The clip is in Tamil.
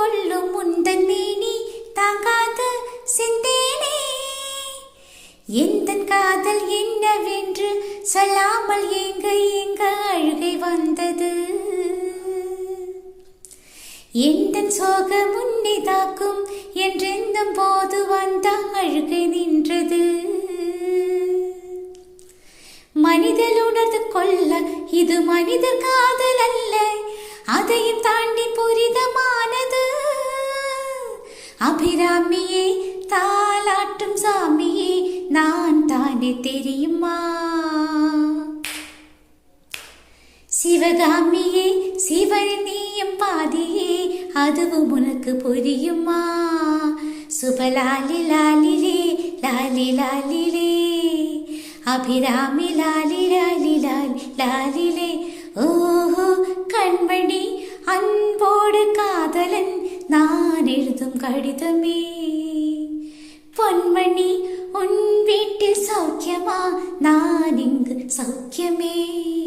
கொள்ளும் உந்தன் மேனி தாங்காத சிந்தேனே. எந்த காதல் என்னவென்று சொல்லாமல் எங்க எங்க அழுகை வந்தது. எந்த சோக முன்னிதாக்கும் என்றெந்தும் போது வந்த அழுகை நின்றது. மனிதல் உணர்ந்து கொள்ள இது மனித காதல் அல்ல. அதையும் தான் அபிராமியே தாலாட்டும் சாமியே நான் தானே தெரியுமா? சிவகாமியே சிவனின் பாதியே அதுவும் உனக்கு புரியுமா? சுபலாலி லாலிலே லாலி லாலிலே அபிராமி லாலி லாலி லாலி லாலிலே ஓஹோ கண்மணி அன்போடு காதலன் നാനെഴുതും കടിതമേ. പൊന്മണി ഉൻ വീട്ടിൽ സൗഖ്യമാ. നാനിങ്ക് സൗഖ്യമേ.